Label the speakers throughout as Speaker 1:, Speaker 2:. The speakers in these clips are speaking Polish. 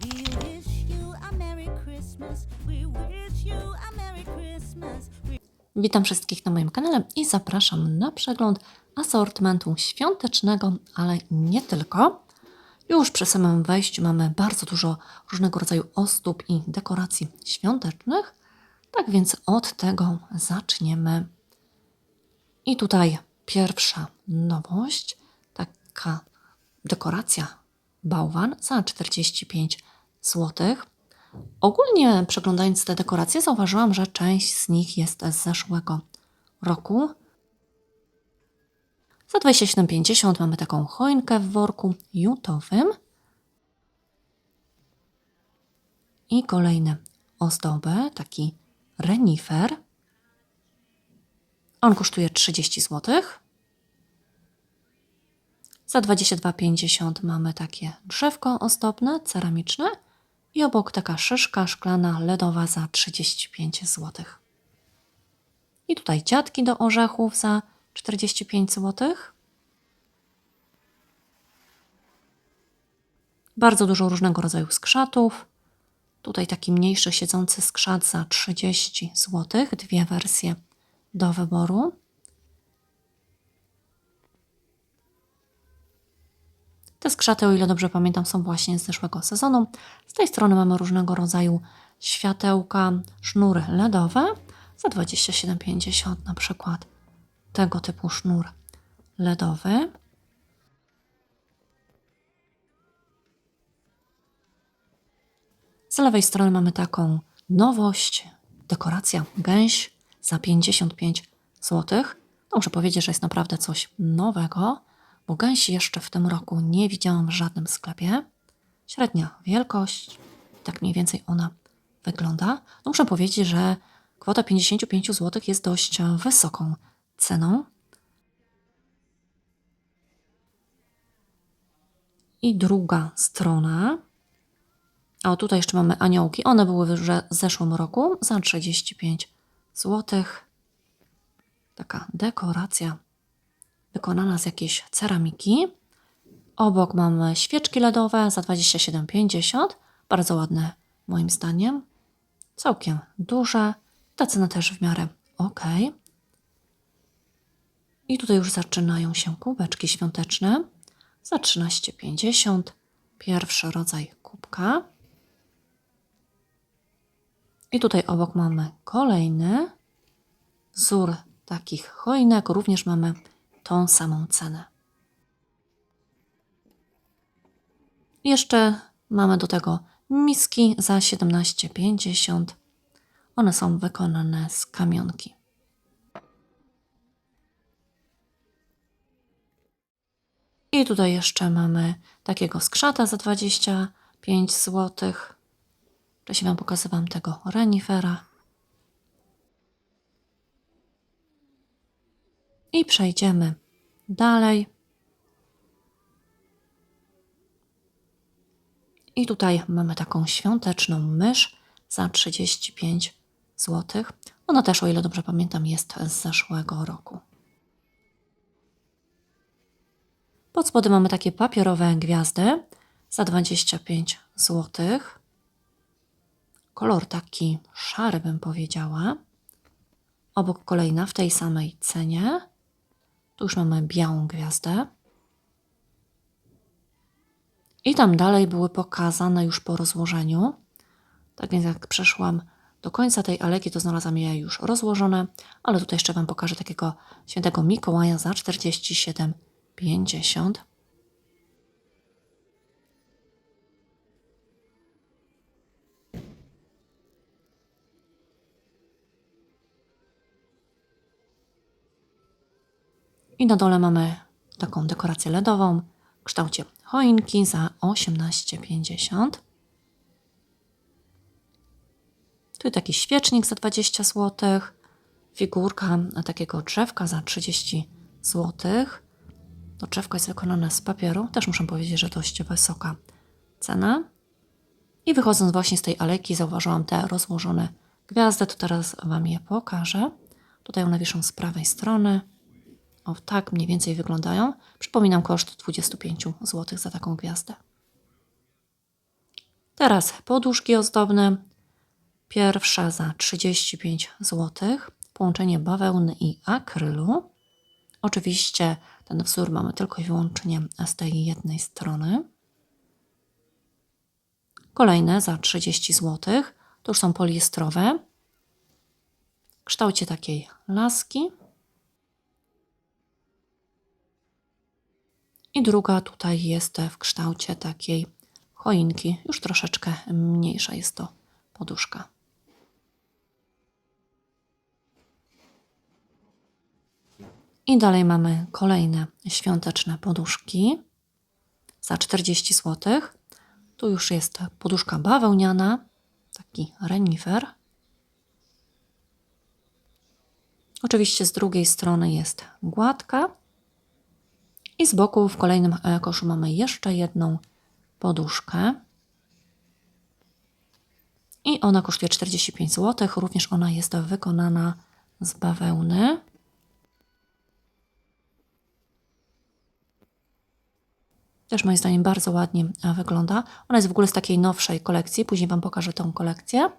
Speaker 1: We wish you a Merry Christmas. We wish you a Merry Christmas.
Speaker 2: Witam wszystkich na moim kanale i zapraszam na przegląd asortymentu świątecznego, ale nie tylko. Już przy samym wejściu mamy bardzo dużo różnego rodzaju ozdób i dekoracji świątecznych. Tak więc od tego zaczniemy. I tutaj pierwsza nowość, taka dekoracja bałwan za 45 zł. Ogólnie przeglądając te dekoracje, zauważyłam, że część z nich jest z zeszłego roku. Za 27,50 mamy taką choinkę w worku jutowym. I kolejne ozdoby, taki renifer. On kosztuje 30 zł. Za 22,50 mamy takie drzewko ozdobne, ceramiczne i obok taka szyszka szklana LEDowa za 35 zł. I tutaj dziadki do orzechów za 45 zł. Bardzo dużo różnego rodzaju skrzatów. Tutaj taki mniejszy siedzący skrzat za 30 zł. Dwie wersje do wyboru. Te skrzaty, o ile dobrze pamiętam, są właśnie z zeszłego sezonu. Z tej strony mamy różnego rodzaju światełka, sznury LEDowe za 27,50 na przykład. Tego typu sznur LEDowy. Z lewej strony mamy taką nowość, dekoracja gęś za 55 zł. Muszę powiedzieć, że jest naprawdę coś nowego, bo gęsi jeszcze w tym roku nie widziałam w żadnym sklepie. Średnia wielkość, tak mniej więcej ona wygląda. No, muszę powiedzieć, że kwota 55 zł jest dość wysoką ceną. I druga strona. O tutaj jeszcze mamy aniołki. One były w zeszłym roku za 35 zł. Taka dekoracja wykonana z jakiejś ceramiki. Obok mamy świeczki LEDowe za 27,50. Bardzo ładne moim zdaniem. Całkiem duże. Ta cena też w miarę ok. I tutaj już zaczynają się kubeczki świąteczne za 13,50. Pierwszy rodzaj kubka. I tutaj obok mamy kolejny wzór takich choinek. Również mamy tą samą cenę. Jeszcze mamy do tego miski za 17,50. One są wykonane z kamionki. I tutaj jeszcze mamy takiego skrzata za 25 zł. Wcześniej Wam pokazywałam tego renifera. I przejdziemy dalej. I tutaj mamy taką świąteczną mysz za 35 zł. Ona też, o ile dobrze pamiętam, jest z zeszłego roku. Pod spodem mamy takie papierowe gwiazdy za 25 zł. Kolor taki szary, bym powiedziała. Obok kolejna w tej samej cenie. Tu już mamy białą gwiazdę. I tam dalej były pokazane już po rozłożeniu. Tak więc jak przeszłam do końca tej aleki, to znalazłam je już rozłożone, ale tutaj jeszcze Wam pokażę takiego świętego Mikołaja za 47,50. I na dole mamy taką dekorację LEDową w kształcie choinki za 18,50. Tu taki świecznik za 20 zł. Figurka takiego drzewka za 30 zł. To drzewko jest wykonane z papieru. Też muszę powiedzieć, że dość wysoka cena. I wychodząc właśnie z tej alejki zauważyłam te rozłożone gwiazdy. To teraz Wam je pokażę. Tutaj one wiszą z prawej strony. O, tak mniej więcej wyglądają. Przypominam koszt 25 zł za taką gwiazdę. Teraz poduszki ozdobne. Pierwsza za 35 zł. Połączenie bawełny i akrylu. Oczywiście ten wzór mamy tylko i wyłącznie z tej jednej strony. Kolejne za 30 zł. To już są poliestrowe. W kształcie takiej laski. I druga tutaj jest w kształcie takiej choinki. Już troszeczkę mniejsza jest to poduszka. I dalej mamy kolejne świąteczne poduszki za 40 zł. Tu już jest poduszka bawełniana, taki renifer. Oczywiście z drugiej strony jest gładka. I z boku w kolejnym e, koszu mamy jeszcze jedną poduszkę. I ona kosztuje 45 zł. Również ona jest wykonana z bawełny. Też moim zdaniem bardzo ładnie e, wygląda. Ona jest w ogóle z takiej nowszej kolekcji. Później Wam pokażę tą kolekcję.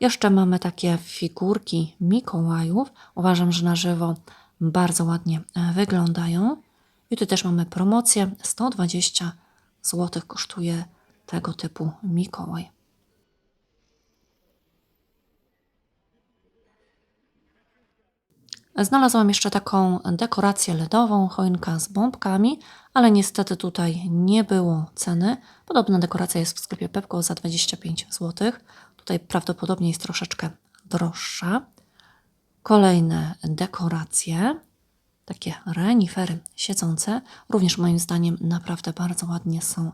Speaker 2: Jeszcze mamy takie figurki Mikołajów. Uważam, że na żywo bardzo ładnie e, wyglądają. I też mamy promocję. 120 zł kosztuje tego typu Mikołaj. Znalazłam jeszcze taką dekorację LEDową, choinka z bombkami, ale niestety tutaj nie było ceny. Podobna dekoracja jest w sklepie Pepko za 25 zł. Tutaj prawdopodobnie jest troszeczkę droższa. Kolejne dekoracje, takie renifery siedzące, również moim zdaniem naprawdę bardzo ładnie są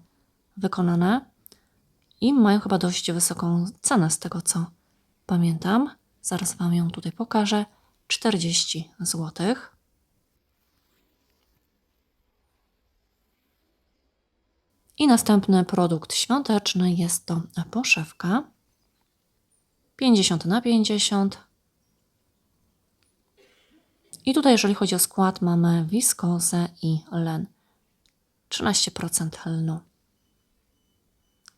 Speaker 2: wykonane i mają chyba dość wysoką cenę z tego co pamiętam. Zaraz Wam ją tutaj pokażę. 40 zł. I następny produkt świąteczny jest to poszewka 50 na 50. I tutaj, jeżeli chodzi o skład, mamy wiskozę i len 13% lnu.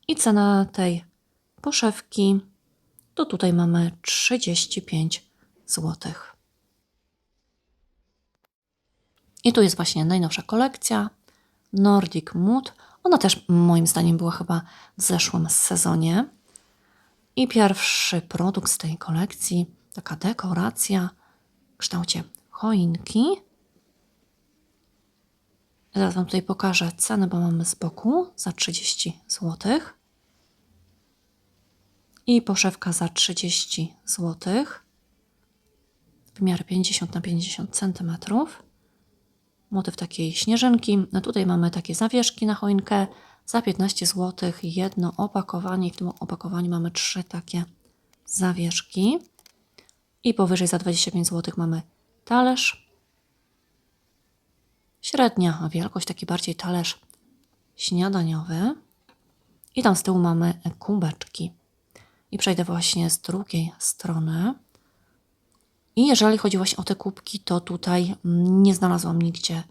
Speaker 2: I cena tej poszewki to tutaj mamy 35 złotych. I tu jest właśnie najnowsza kolekcja Nordic Mood. Ona też moim zdaniem była chyba w zeszłym sezonie. I pierwszy produkt z tej kolekcji, taka dekoracja w kształcie choinki. Zaraz Wam tutaj pokażę cenę, bo mamy z boku za 30 zł. I poszewka za 30 zł. Wymiar 50 na 50 centymetrów motyw takiej śnieżynki. No tutaj mamy takie zawieszki na choinkę za 15 zł. Jedno opakowanie. W tym opakowaniu mamy trzy takie zawieszki. I powyżej za 25 zł mamy talerz. Średnia wielkość, taki bardziej talerz śniadaniowy. I tam z tyłu mamy kubeczki. I przejdę właśnie z drugiej strony. I jeżeli chodzi właśnie o te kubki, to tutaj nie znalazłam nigdzie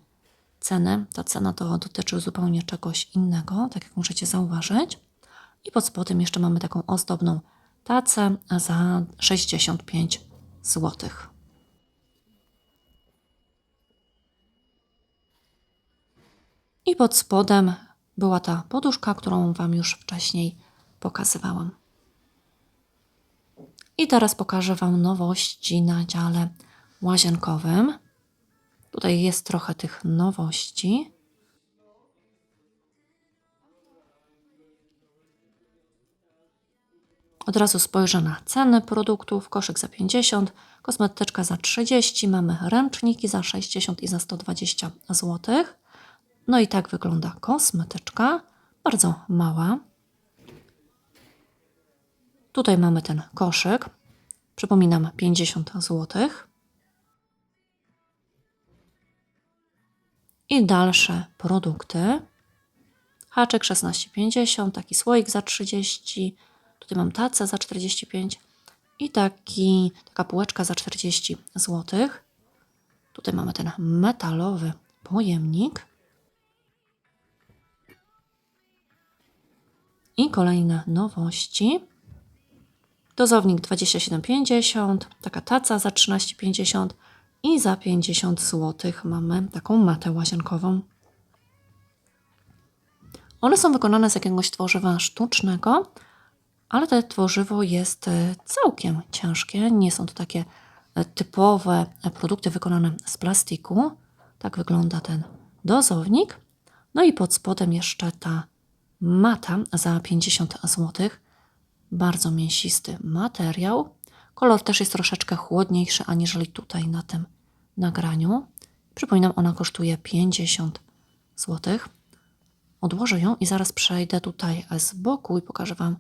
Speaker 2: ceny. Ta cena to dotyczy zupełnie czegoś innego, tak jak możecie zauważyć. I pod spodem jeszcze mamy taką ozdobną tacę za 65 zł. I pod spodem była ta poduszka, którą Wam już wcześniej pokazywałam. I teraz pokażę Wam nowości na dziale łazienkowym. Tutaj jest trochę tych nowości. Od razu spojrzę na ceny produktów. Koszyk za 50, kosmetyczka za 30, mamy ręczniki za 60 i za 120 zł. No i tak wygląda kosmetyczka, bardzo mała. Tutaj mamy ten koszyk. Przypominam 50 zł. I dalsze produkty. Haczek 16,50, taki słoik za 30. Tutaj mam tacę za 45 i taki, taka półeczka za 40 zł. Tutaj mamy ten metalowy pojemnik. I kolejne nowości. Dozownik 27,50, taka taca za 13,50 i za 50 zł mamy taką matę łazienkową. One są wykonane z jakiegoś tworzywa sztucznego, ale to tworzywo jest e, całkiem ciężkie. Nie są to takie e, typowe e, produkty wykonane z plastiku. Tak wygląda ten dozownik. No i pod spodem jeszcze ta mata za 50 zł. Bardzo mięsisty materiał. Kolor też jest troszeczkę chłodniejszy aniżeli tutaj na tym nagraniu. Przypominam, ona kosztuje 50 zł. Odłożę ją i zaraz przejdę tutaj z boku i pokażę Wam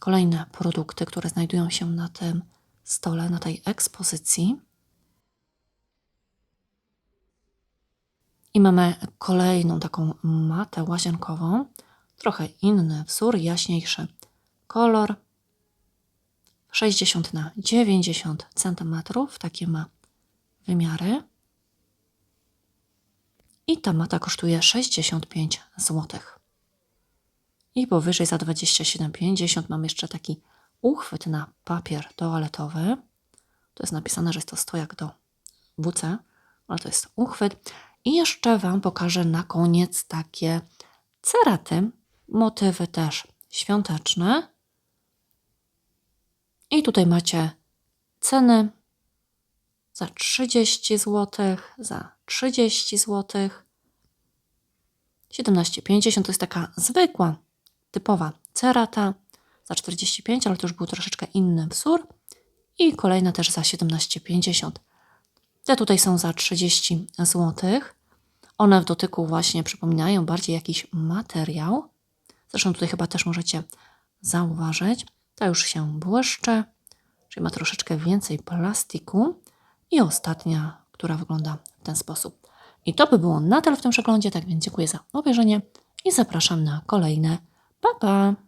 Speaker 2: kolejne produkty, które znajdują się na tym stole, na tej ekspozycji. I mamy kolejną taką matę łazienkową, trochę inny wzór, jaśniejszy kolor. 60 na 90 cm, takie ma wymiary. I ta mata kosztuje 65 zł. I powyżej za 27,50 mam jeszcze taki uchwyt na papier toaletowy. To jest napisane, że jest to stojak do WC, ale to jest uchwyt. I jeszcze Wam pokażę na koniec takie ceraty, motywy też świąteczne. I tutaj macie ceny za 30 zł, za 30 zł. 17,50 to jest taka zwykła, typowa cerata za 45, ale to już był troszeczkę inny wzór. I kolejna też za 17,50. Te tutaj są za 30 zł. One w dotyku właśnie przypominają bardziej jakiś materiał. Zresztą tutaj chyba też możecie zauważyć. Ta już się błyszczy, czyli ma troszeczkę więcej plastiku. I ostatnia, która wygląda w ten sposób. I to by było na tyle w tym przeglądzie, tak więc dziękuję za obejrzenie i zapraszam na kolejne. Pa, pa!